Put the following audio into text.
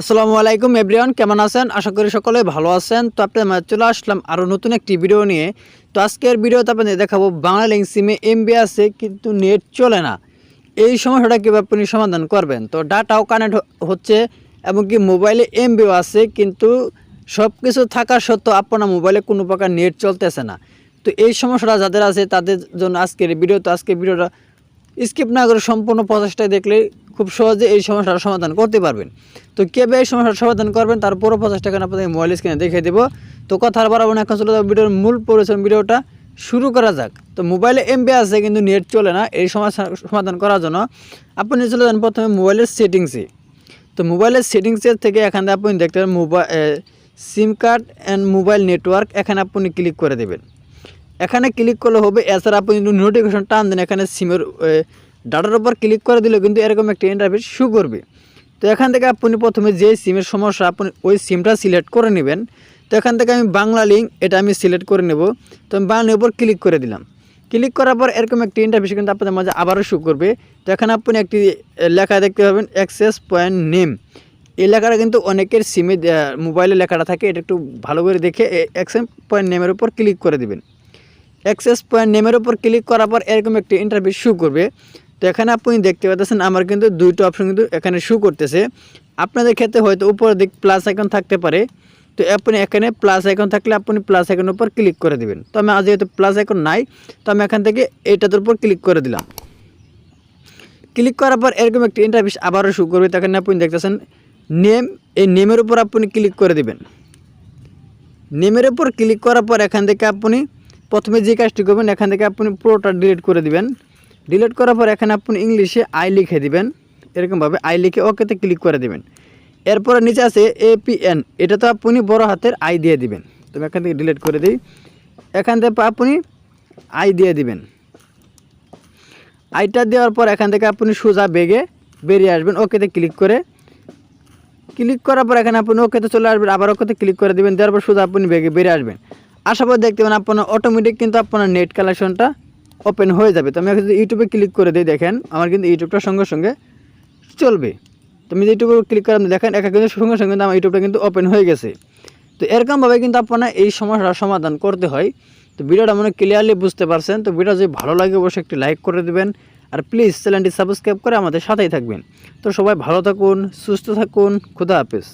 আসসালামু আলাইকুম, এভরিওয়ান, কেমন আছেন? আশা করি সকলে ভালো আছেন। তো আপনাদের মাঝে চলে আসলাম আরও নতুন একটি ভিডিও নিয়ে। তো আজকের ভিডিওতে আপনাদের দেখাবো বাংলা লিঙ্ক সিমে এমবি আছে, কিন্তু নেট চলে না। এই সমস্যাটা কীভাবে আপনি সমাধান করবেন? তো ডাটাও কানেক্ট হচ্ছে এবং কি মোবাইলে এমবিও আছে, কিন্তু সব কিছু থাকা সত্ত্বেও আপনার মোবাইলে কোনো প্রকার নেট চলতেছে না। তো এই সমস্যাটা যাদের আছে, তাদের জন্য আজকের ভিডিও, তো আজকের ভিডিওটা স্কিপ না করে সম্পূর্ণ প্রচেষ্টায় দেখলে খুব সহজে এই সমস্যার সমাধান করতে পারবেন। তো কীভাবে এই সমস্যার সমাধান করবেন, তার পুরো প্রচেষ্টা এখানে আপনাদের মোবাইল স্ক্রিনে দেখিয়ে দেবো। তো কথা আর বাড়াবো না, এখন চলে যাব ভিডিওর মূল পরিশ্রম ভিডিওটা। শুরু করা যাক। তো মোবাইলে এমবি আছে কিন্তু নেট চলে না, এই সমস্যা সমাধান করার জন্য আপনি চলে যান প্রথমে মোবাইলের সেটিংসে। তো মোবাইলের সেটিংসের থেকে এখানে আপনি দেখতে পারেন mobile SIM card and mobile network, এখানে আপনি ক্লিক করে দেবেন। এখানে ক্লিক করলে হবে, এছাড়া আপনি নোটিফিকেশন টান দেন, এখানে সিমের ডাটার উপর ক্লিক করে দিলে কিন্তু এরকম একটি ইন্টারফেস শু করবে। তো এখান থেকে আপনি প্রথমে যে সিমের সমস্যা, আপনি ওই সিমটা সিলেক্ট করে নেবেন। তো এখান থেকে আমি বাংলা লিঙ্ক এটা আমি সিলেক্ট করে নেব। তো আমি বাংলার উপর ক্লিক করে দিলাম। ক্লিক করার পর এরকম একটি ইন্টারফেস কিন্তু আপনাদের মাঝে আবারও শু করবে। তো এখানে আপনি একটি লেখা দেখতে পাবেন অ্যাক্সেস পয়েন্ট নেম এই লেখাটা কিন্তু অনেকের সিমে মোবাইলে লেখাটা থাকে, এটা একটু ভালো করে দেখে অ্যাক্সেস পয়েন্ট নেমের উপর ক্লিক করে দিবেন। অ্যাক্সেস পয়েন্ট নেমের উপর ক্লিক করার পর এরকম একটি ইন্টারভিউ শু করবে। তো এখানে আপনি দেখতে পাচ্ছেন, আমার কিন্তু দুইটা অপশন কিন্তু এখানে শু করতেছে। আপনাদের ক্ষেত্রে হয়তো উপরের দিক প্লাস আইকন থাকতে পারে। তো আপনি এখানে প্লাস আইকন থাকলে আপনি প্লাস আইকনের উপর ক্লিক করে দিবেন। তো আমি আজ যেহেতু প্লাস আইকন নাই, তো আমি এখান থেকে এইটার উপর ক্লিক করে দিলাম। ক্লিক করার পর এরকম একটি ইন্টারভিউ আবারও শু করবে। তো এখানে আপনি দেখতেছেন নেম এই নেমের উপর আপনি ক্লিক করে দেবেন। নেমের উপর ক্লিক করার পর এখান থেকে আপনি প্রথমে যে কাজটি করবেন, এখান থেকে আপনি পুরোটা ডিলিট করে দিবেন। ডিলিট করার পর এখানে আপনি ইংলিশে আই লিখে দিবেন। এরকমভাবে আই লিখে ওকেতে ক্লিক করে দিবেন। এরপরে নিচে আছে এপিএন এটা তো আপনি বড় হাতের আই দিয়ে দিবেন। তো আমি এখান থেকে ডিলিট করে দিই। এখান থেকে আপনি আই দিয়ে দিবেন। আইটা দেওয়ার পর এখান থেকে আপনি সোজা বেগে বেরিয়ে আসবেন ওকেতে ক্লিক করে। ক্লিক করার পর এখানে আপনি ওকেতে চলে আসবেন, আবার ওকেতে ক্লিক করে দেবেন। দেওয়ার পর শুধু আপনি বেগে বেরিয়ে আসবেন। আসার পর দেখতে পাবেন আপনার অটোমেটিক কিন্তু আপনার নেট কালেকশনটা ওপেন হয়ে যাবে। তো আমি যদি ইউটিউবে ক্লিক করে দিই, দেখেন, আমার কিন্তু ইউটিউবটার সঙ্গে সঙ্গে চলবে। তো আমি ইউটিউবে ক্লিক করে, আপনি দেখেন, একা কিন্তু সঙ্গে সঙ্গে আমার ইউটিউবটা কিন্তু ওপেন হয়ে গেছে। তো এরকমভাবে কিন্তু আপনার এই সমস্যার সমাধান করতে হয়। তো ভিডিওটা মনে ক্লিয়ারলি বুঝতে পারছেন। তো ভিডিও যদি ভালো লাগে, অবশ্যই একটি লাইক করে দেবেন। আর প্লিজ চ্যানেলটি সাবস্ক্রাইব করে আমাদের সাথেই থাকবেন। তো সবাই ভালো থাকুন, সুস্থ থাকুন, খুদা হাফেজ।